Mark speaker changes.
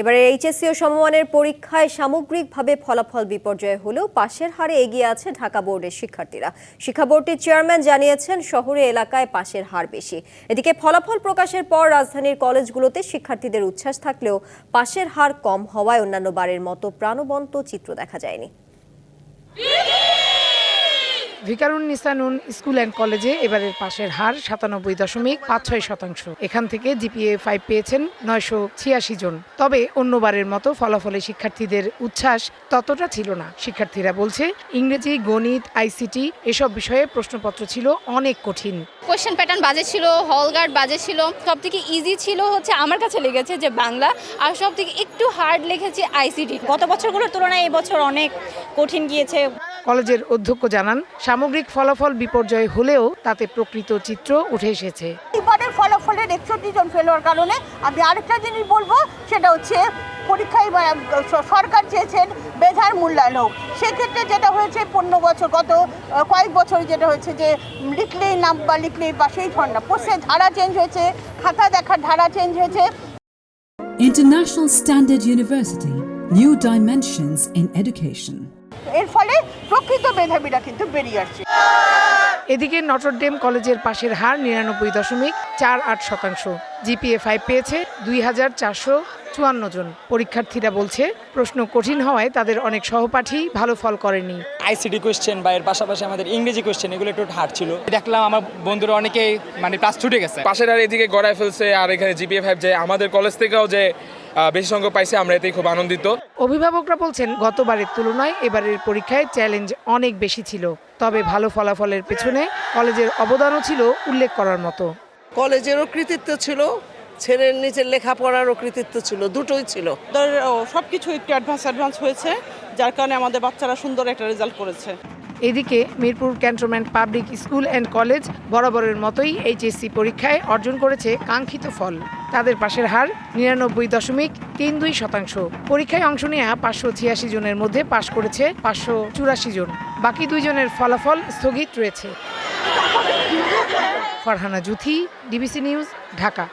Speaker 1: এবারে এইচএসসি ও সমমানের পরীক্ষায় সামগ্রিকভাবে ফলাফল বিপর্যয় হলেও পাশের হারে এগিয়ে আছে ঢাকা বোর্ডের শিক্ষার্থীরা। শিক্ষা বোর্ডটির চেয়ারম্যান জানিয়েছেন, শহরে এলাকায় পাশের হার বেশি। এদিকে ফলাফল প্রকাশের পর রাজধানীর কলেজগুলোতে শিক্ষার্থীদের উচ্ছ্বাস থাকলেও পাশের হার কম হওয়ায় অন্যান্য বারের মতো প্রাণবন্ত চিত্র দেখা যায়নি।
Speaker 2: ভিকারুন নিসানুন স্কুল অ্যান্ড কলেজে এবারের পাশের হার সাতানব্বই দশমিক পাঁচ ছয় শতাংশ। এখান থেকে জিপিএ ফাইভ পেয়েছেন নয়শো ছিয়াশি জন। তবে অন্যবারের মতো ফলাফলে শিক্ষার্থীদের উচ্ছ্বাস ততটা ছিল না। শিক্ষার্থীরা বলছে ইংরেজি গণিত আইসিটি এসব বিষয়ে প্রশ্নপত্র ছিল অনেক কঠিন।
Speaker 3: কোয়েশ্চেন প্যাটার্ন বাজে ছিল হলগার্ড বাজে ছিল। সব থেকে ইজি ছিল হচ্ছে আমার কাছে লেগেছে যে বাংলা আর সব থেকে একটু হার্ড লেগেছে আইসিটি
Speaker 4: গত বছরগুলোর তুলনায় এবছর অনেক কঠিন গিয়েছে।
Speaker 2: কলেজের অধ্যক্ষ জানান সামগ্রিক ফলাফল বিপর্যয় হলেও তাতে প্রকৃত চিত্র উঠে এসেছে।
Speaker 5: এবারের ফলাফলের একষট্টি জন ফেল হওয়ার কারণে আমি আরেকটা জিনিস বলব সেটা হচ্ছে পরীক্ষায় সরকার চেয়েছেন বেধার মূল্যায়ন হোক সেক্ষেত্রে যেটা হয়েছে পনেরো বছর গত কয়েক বছর যেটা হয়েছে যে লিখলেই নাম বা লিখলেই বা সেই ধরনের প্রশ্নের ধারা চেঞ্জ হয়েছে খাতা দেখার ধারা চেঞ্জ হয়েছে।
Speaker 6: International Standard University New Dimensions in Education.
Speaker 5: এর প্রকৃত মেধাবীরা কিন্তু বেরিয়ে আসছে।
Speaker 2: এদিকে নটরডেম কলেজের পাশের হার নিরানব্বই দশমিক চার আট শতাংশ। জিপিএ ফাইভ পেয়েছে দুই হাজার চারশো চুয়ান্ন জন। পরীক্ষার্থীরা বলছে প্রশ্ন কঠিন হওয়ায় তাদের অনেক সহপাঠী ভালো ফল করেনি।
Speaker 7: আইসিডি কোয়েশ্চেন বা এর পাশাপাশি আমাদের ইংরেজি কোয়েশ্চেন এগুলো একটু হার্ড ছিল।
Speaker 8: দেখলাম আমার বন্ধুরা অনেকেই মানে প্লাস ছুটে গেছে।
Speaker 9: পাশের আর এদিকে গড়ায় ফেলছে আর এখানে জিপিএ ফাইভ যে আমাদের কলেজ থেকেও যে বেশি সংখ্যক পাইছে আমরা এতেই খুব আনন্দিত।
Speaker 2: অভিভাবকরা বলছেন গতবারের তুলনায় এবারের পরীক্ষায় চ্যালেঞ্জ অনেক বেশি ছিল তবে ভালো ফলাফলের পেছনে কলেজের অবদানও ছিল উল্লেখ করার মতো।
Speaker 10: কলেজেরও কৃতিত্ব ছিল ছেলের নিজের লেখাপড়ারও কৃতিত্ব ছিল দুটোই ছিল।
Speaker 11: সব কিছু একটু অ্যাডভান্স অ্যাডভান্স হয়েছে যার কারণে আমাদের বাচ্চারা সুন্দর একটা রেজাল্ট করেছে।
Speaker 2: এদিকে Mirpur cantonment public school and college বরাবরের মতোই এইচএসসি পরীক্ষায় অর্জন করেছে কাঙ্ক্ষিত ফল। তাদের পাশের হার নিরানব্বই দশমিক তিন দুই শতাংশ। পরীক্ষায় অংশ নেওয়া পাঁচশো ছিয়াশি জনের মধ্যে পাশ করেছে পাঁচশো চুরাশি জন। বাকি দুইজনের ফলাফল স্থগিত রয়েছে। Farhana Juthi, DBC news, Dhaka.